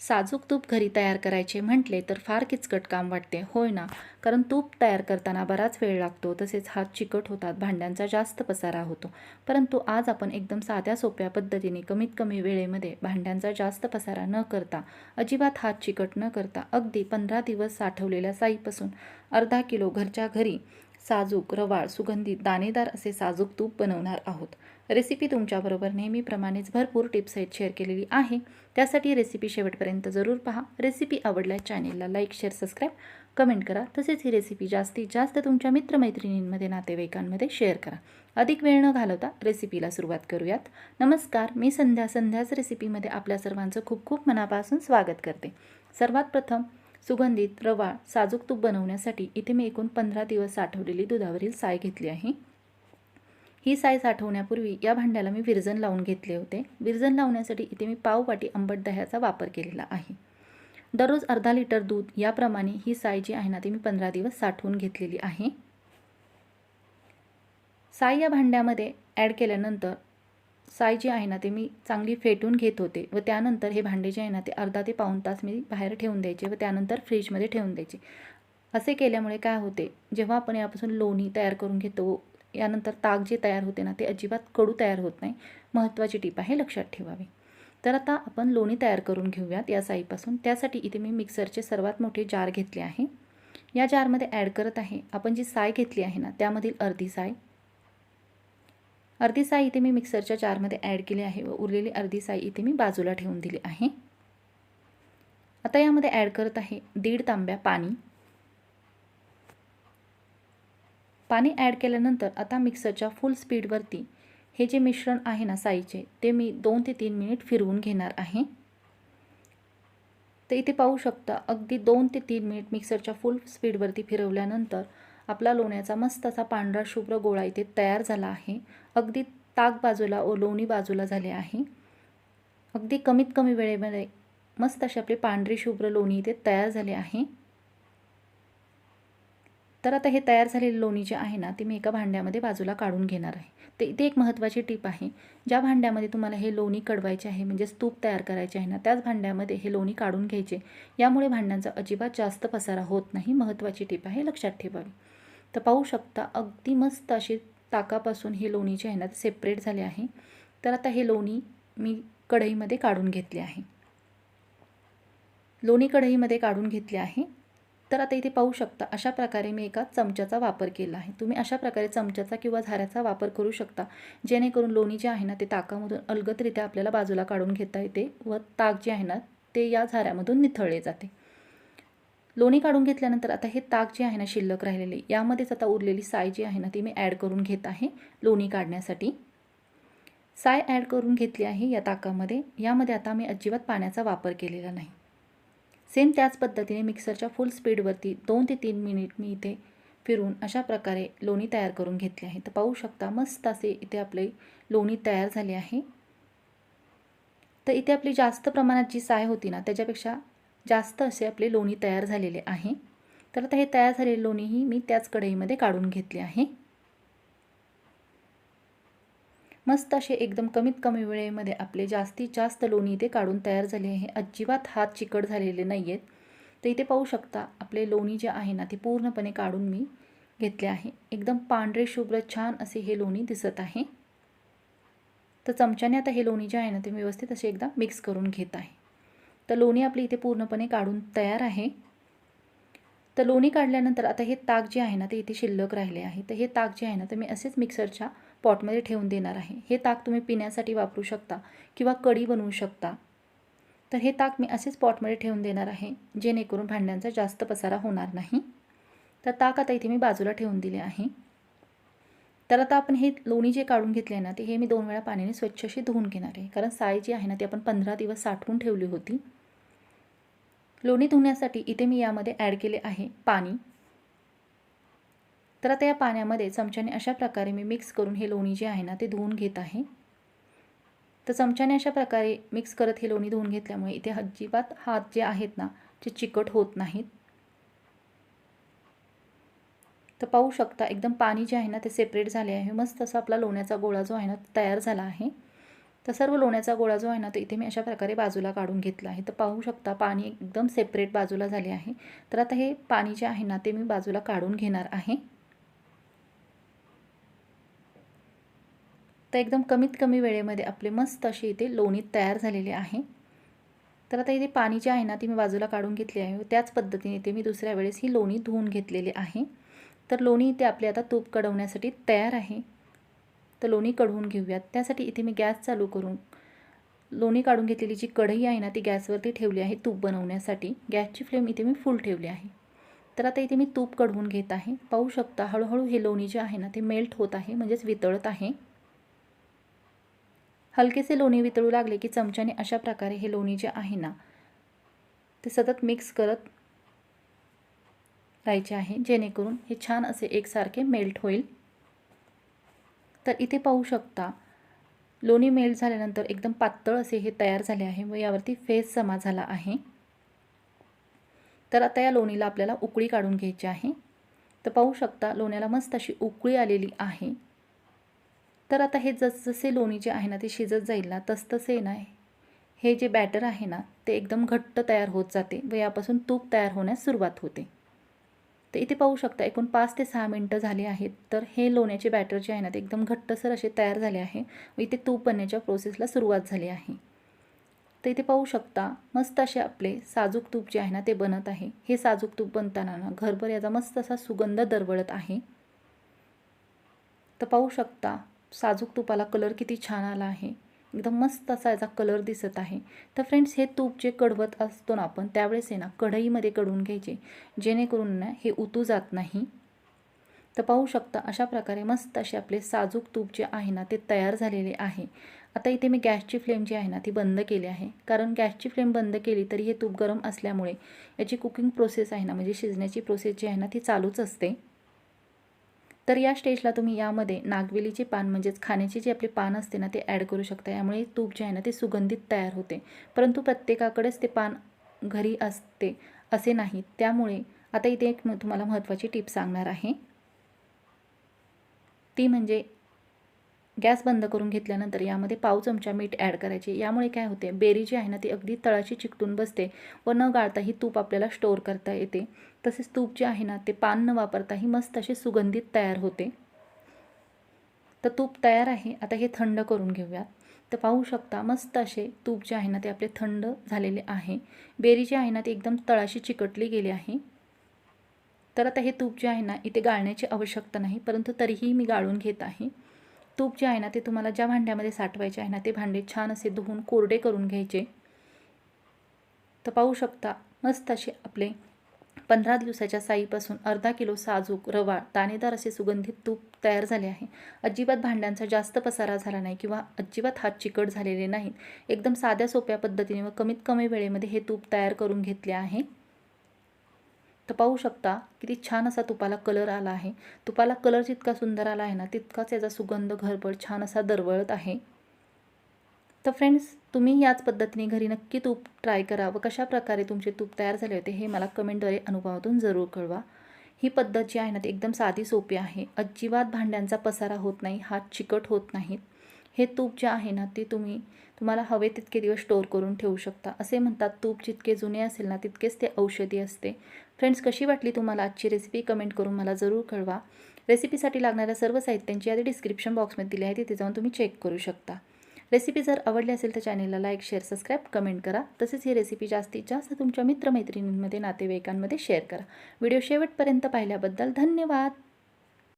साजूक तूप घरी तयार करायचे म्हटले तर फार किचकट काम वाटते. होय ना? कारण तूप तयार करताना बराच वेळ लागतो. तसेच हात चिकट होतात. भांड्यांचा जास्त पसारा होतो. परंतु आज आपण एकदम साध्या सोप्या पद्धतीने कमीत कमी वेळेमध्ये भांड्यांचा जास्त पसारा न करता अजिबात हात चिकट न करता अगदी पंधरा दिवस साठवलेल्या साईपासून अर्धा किलो घरच्या घरी साजूक रवाळ सुगंधित दाणेदार असे साजूक तूप बनवणार आहोत. रेसिपी तुमच्याबरोबर नेहमीप्रमाणेच भरपूर टिप्स आहेत शेअर केलेली आहे. त्यासाठी रेसिपी शेवटपर्यंत जरूर पहा. रेसिपी आवडल्यास चॅनेलला लाईक शेअर सबस्क्राईब कमेंट करा. तसेच ही रेसिपी जास्तीत जास्त तुमच्या मित्रमैत्रिणींमध्ये नातेवाईकांमध्ये शेअर करा. अधिक वेळ न घालवता रेसिपीला सुरुवात करूयात. नमस्कार. मी संध्या. संध्याच रेसिपीमध्ये आपल्या सर्वांचं खूप खूप मनापासून स्वागत करते. सर्वात प्रथम सुगंधित रवाळ साजूक तूप बनवण्यासाठी इथे मी एकूण पंधरा दिवस साठवलेली दुधावरील साय घेतली आहे. ही साय साठवण्यापूर्वी या भांड्याला मी विरजन लावून घेतले होते. विरजन लावण्यासाठी इथे मी पाववाटी आंबट दह्याचा वापर केलेला आहे. दररोज अर्धा लिटर दूध याप्रमाणे ही साय जी आहे ना ती मी पंधरा दिवस साठवून घेतलेली आहे. साय या भांड्यामध्ये ॲड केल्यानंतर साय जी आहे ना ते मी चांगली फेटून घेत होते व त्यानंतर हे भांडे जे आहे ना ते अर्धा ते पाऊण तास मी बाहेर ठेवून द्यायचे व त्यानंतर फ्रीजमध्ये ठेवून द्यायचे. असे केल्यामुळे काय होते जेव्हा आपण यापासून लोणी तयार करून घेतो यानंतर ताक जे तयार होते ना ते अजिबात कडू तयार होत नाही. महत्त्वाची टीप आहे लक्षात ठेवावी. तर आता आपण लोणी तयार करून घेऊयात या साईपासून. त्यासाठी इथे मी मिक्सरचे सर्वात मोठे जार घेतले आहे. या जारमध्ये ॲड करत आहे आपण जी साय घेतली आहे ना त्यामधील अर्धी साय. अर्धी साय इथे मी मिक्सरच्या जारमध्ये ॲड केली आहे व उरलेली अर्धी साय इथे मी बाजूला ठेवून दिली आहे. आता यामध्ये ॲड करत आहे दीड तांब्या पाणी. पाणी ॲड केल्यानंतर आता मिक्सरच्या फुल स्पीडवरती हे जे मिश्रण आहे ना साईचे ते मी दोन ते तीन मिनिट फिरवून घेणार आहे. तर इथे पाहू शकता अगदी दोन ते तीन मिनिट मिक्सरच्या फुल स्पीडवरती फिरवल्यानंतर आपला लोण्याचा मस्त असा पांढरा शुभ्र गोळा इथे तयार झाला आहे. अगदी ताक बाजूला व लोणी बाजूला झाले आहे. अगदी कमीत कमी वेळेमध्ये मस्त अशी आपली पांढरी शुभ्र लोणी इथे तयार झाले आहे. तर आता हे तयार झालेले लोणी जे आहे ना ते मी एका भांड्यामध्ये बाजूला काढून घेणार आहे. तर इथे एक महत्त्वाची टीप आहे. ज्या भांड्यामध्ये तुम्हाला हे लोणी कडवायचे आहे म्हणजे स्तूप तयार करायचे आहे ना त्याच भांड्यामध्ये हे लोणी काढून घ्यायचे. यामुळे भांड्यांचा अजिबात जास्त पसारा होत नाही महत्त्वाची टीप आहे लक्षात ठेवावी. तर पाहू शकता अगदी मस्त अशी ताकापासून हे लोणी जे आहे ना ते सेपरेट झाले आहे. तर आता हे लोणी मी कढईमध्ये काढून घेतले आहे. लोणी कढईमध्ये काढून घेतले आहे. तर आता इथे पाहू शकता अशा प्रकारे मी एका चमच्याचा वापर केला आहे. तुम्ही अशा प्रकारे चमच्याचा किंवा झाऱ्याचा वापर करू शकता जेणेकरून लोणी जे आहे ना ते ताकामधून अलगतरित्या आपल्याला बाजूला काढून घेता येते व ताक जे आहे ना ते या झाऱ्यामधून निथळले जाते. लोणी काढून घेतल्यानंतर आता हे ताक जे आहे ना शिल्लक राहिलेले यामध्येच आता उरलेली साय जी आहे ना ती मी ॲड करून घेत आहे लोणी काढण्यासाठी. साय ॲड करून घेतली आहे या ताकामध्ये यामध्ये आता मी अजिबात पाण्याचा वापर केलेला नाही. सेम त्याच पद्धतीने मिक्सरच्या फुल स्पीडवरती दोन ते तीन मिनिट मी इथे फिरून अशा प्रकारे लोणी तयार करून घेतली आहे. तर पाहू शकता मस्त असे इथे आपले लोणी तयार झाले आहे. तर इथे आपली जास्त प्रमाणात जी साय होती ना त्याच्यापेक्षा जास्त असे आपले लोणी तयार झालेले आहे. तर आता हे तयार झालेले लोणीही मी त्याच कढईमध्ये काढून घेतले आहे. मस्त असे एकदम कमीत कमी वेळेमध्ये आपले जास्तीत जास्त लोणी इथे काढून तयार झाले आहे. अजिबात हात चिकट झालेले नाही आहेत तर इथे पाहू शकता आपले लोणी जे आहे ना ते पूर्णपणे काढून मी घेतले आहे. एकदम पांढरे शुभ्र छान असे हे लोणी दिसत आहे. तर चमच्याने आता हे लोणी जे आहे ना ते व्यवस्थित असे एकदा मिक्स करून घेत आहे. तर लोणी आपली इथे पूर्णपणे काढून तयार आहे. तर लोणी काढल्यानंतर आता हे ताक जे आहे ना ते इथे शिल्लक राहिले आहे. तर हे ताक जे आहे ना तर मी असेच मिक्सरच्या पॉटमध्ये ठेवून देणार आहे. हे ताक तुम्ही पिण्यासाठी वापरू शकता किंवा कढी बनवू शकता. तर हे ताक मी असेच पॉटमध्ये ठेवून देणार आहे जेणेकरून भांड्यांचा जास्त पसारा होणार नाही. तर ताक आता इथे मी बाजूला ठेवून दिले आहे. तर आता आपण हे लोणी जे काढून घेतले ना ते हे मी दोन वेळा पाण्याने स्वच्छ अशी धुवून घेणार आहे. कारण साय जी आहे ना ती आपण पंधरा दिवस साठवून ठेवली होती. लोणी धुण्यासाठी इथे मी यामध्ये ॲड केले आहे पाणी. तर आता या पाण्यामध्ये चमच्याने अशा प्रकारे मी मिक्स करून हे लोणी जे आहे ना ते धुवून घेत आहे. तर चमच्याने अशा प्रकारे मिक्स करत हे लोणी धुवून घेतल्यामुळे इथे अजिबात हात जे आहेत ना ते चिकट होत नाहीत. तर पाहू शकता एकदम पाणी जे आहे ना ते सेपरेट झाले आहे. मस्त असा आपला लोण्याचा गोळा जो आहे ना तयार झाला आहे. तर सर्व लोण्याचा गोळा जो आहे ना तो इथे मी अशा प्रकारे बाजूला काढून घेतला आहे. तर पाहू शकता पाणी एकदम सेपरेट बाजूला झाले आहे. तर आता हे पाणी जे आहे ना ते मी बाजूला काढून घेणार आहे. तर एकदम कमीत कमी वेळेमध्ये आपले मस्त असे इथे लोणी तयार झालेले आहे. तर आता इथे पाणी जे आहे ना ती मी बाजूला काढून घेतली आहे. त्याच पद्धतीने इथे मी दुसऱ्या वेळेस ही लोणी धुवून घेतलेली आहे. तर लोणी इथे आपले आता तूप कढवण्यासाठी तयार आहे. तर लोणी कढवून घेऊयात. त्यासाठी इथे मी गॅस चालू करून लोणी काढून घेतलेली जी कढई आहे ना ती गॅसवरती ठेवली आहे तूप बनवण्यासाठी. गॅसची फ्लेम इथे मी फुल ठेवली आहे. तर आता इथे मी तूप कढवून घेत आहे. पाहू शकता हळूहळू हे लोणी जे आहे ना ते मेल्ट होत आहे म्हणजेच वितळत आहे. हलकेसे लोणी वितळू लागले की चमच्याने अशा प्रकारे हे लोणी जे आहे ना ते सतत मिक्स करत राहायचे आहे. जेणेकरून हे छान असे एकसारखे मेल्ट होईल. तर इथे पाहू शकता लोणी मेल्ट झाल्यानंतर एकदम पातळ असे हे तयार झाले आहे व यावरती फेस जमा झाला आहे. तर आता या लोणीला आपल्याला उकळी काढून घ्यायची आहे. तर पाहू शकता लोण्याला मस्त अशी उकळी आलेली आहे. तर आता हे जसजसे लोणी जे आहे ना ते शिजत जाईल ना तसतसे ना हे जे बॅटर आहे ना ते एकदम घट्ट तयार होत जाते व यापासून तूप तयार होण्यास सुरुवात होते. तर इथे पाहू शकता एकूण पाच ते सहा मिनटं झाली आहेत. तर हे लोण्याचे बॅटर जे आहे ना ते एकदम घट्टसर असे तयार झाले आहे व इथे तूप बनण्याच्या प्रोसेसला सुरुवात झाली आहे. तर इथे पाहू शकता मस्त असे आपले साजूक तूप जे आहे ना ते बनत आहे. हे साजूक तूप बनताना ना घरभर याचा मस्त असा सुगंध दरवळत आहे. तर पाहू शकता साजूक तुपाला कलर किती छान आला आहे. एकदम मस्त असा याचा कलर दिसत आहे. तर फ्रेंड्स हे तूप जे कडवत असतो ना आपण त्यावेळेस आहे ना कढईमध्ये कढून घ्यायचे. जेणेकरून ना हे उतू जात नाही. तर पाहू शकता अशा प्रकारे मस्त असे आपले साजूक तूप जे आहे ना ते तयार झालेले आहे. आता इथे मी गॅसची फ्लेम जी आहे ना ती बंद केली आहे. कारण गॅसची फ्लेम बंद केली तरी हे तूप गरम असल्यामुळे याची कुकिंग प्रोसेस आहे ना म्हणजे शिजण्याची प्रोसेस जी आहे ना ती चालूच असते. तर या स्टेजला तुम्ही यामध्ये नागवेलीचे पान म्हणजेच खाण्याचे जे आपले पान असते ना ते ॲड करू शकता. यामुळे तूप जे आहे ना ते सुगंधित तयार होते. परंतु प्रत्येकाकडेच ते पान घरी असते असे नाही. त्यामुळे आता इथे एक तुम्हाला महत्त्वाची टीप सांगणार आहे. ती म्हणजे गॅस बंद करून घेतल्यानंतर यामध्ये पाव चमचा मीठ ॲड करायचे. यामुळे काय होते? बेरी जी आहे ना ती अगदी तळाशी चिकटून बसते व न गाळताही तूप आपल्याला स्टोअर करता येते. तसेच तूप जे आहे ना ते पान न वापरताही मस्त असे सुगंधित तयार होते. तर तूप तयार आहे. आता हे थंड करून घेऊयात. तर पाहू शकता मस्त असे तूप जे आहे ना ते आपले थंड झालेले आहे. बेरी जी आहे ना ती एकदम तळाशी चिकटली गेली आहे. तर आता हे तूप जे आहे ना इथे गाळण्याची आवश्यकता नाही परंतु तरीही मी गाळून घेत आहे. तूप जे आहे ना ते तुम्हाला ज्या भांड्यामध्ये साठवायचे आहे ना ते भांडे छान असे धुवून कोरडे करून घ्यायचे. तर पाहू शकता मस्त असे आपले पंधरा दिवसाच्या साईपासून अर्धा किलो साजूक रवा दाणेदार असे सुगंधित तूप तयार झाले आहे. अजिबात भांड्यांचा जास्त पसारा झाला नाही किंवा अजिबात हात चिकट झालेले नाहीत. एकदम साध्या सोप्या पद्धतीने व कमीत कमी वेळेमध्ये हे तूप तयार करून घेतले आहे. तर पाहू शकता किती छान असा तुपाला कलर आला आहे. तुपाला कलर जितका सुंदर आला आहे ना तितकाच याचा सुगंध घरभर छान असा दरवळत आहे. तर फ्रेंड्स तुम्ही याच पद्धतीने घरी नक्की तूप ट्राय करा व कशा प्रकारे तुमचे तूप तयार झाले होते हे मला कमेंटद्वारे अनुभवातून जरूर कळवा. ही पद्धत जी आहे ना ती एकदम साधी सोपी आहे. अजिबात भांड्यांचा पसारा होत नाही हात चिकट होत नाहीत. हे तूप जे आहे ना ते तुम्ही तुम्हाला हवे तितके दिवस स्टोअर करून ठेवू शकता. असे म्हणतात तूप जितके जुने असेल ना तितकेच ते औषधी असते. फ्रेंड्स कशी वाटली तुम्हाला आजची रेसिपी कमेंट करून मला जरूर कळवा. रेसिपीसाठी लागणाऱ्या सर्व साहित्यांची यादी डिस्क्रिप्शन बॉक्समध्ये दिली आहे. तिथे जाऊन तुम्ही चेक करू शकता. रेसिपी जर आवडली असेल तर चॅनेलला लाईक शेअर सबस्क्राईब कमेंट करा. तसेच ही रेसिपी जास्तीत जास्त तुमच्या मित्रमैत्रिणींमध्ये नातेवाईकांमध्ये शेअर करा. व्हिडिओ शेवटपर्यंत पाहिल्याबद्दल धन्यवाद.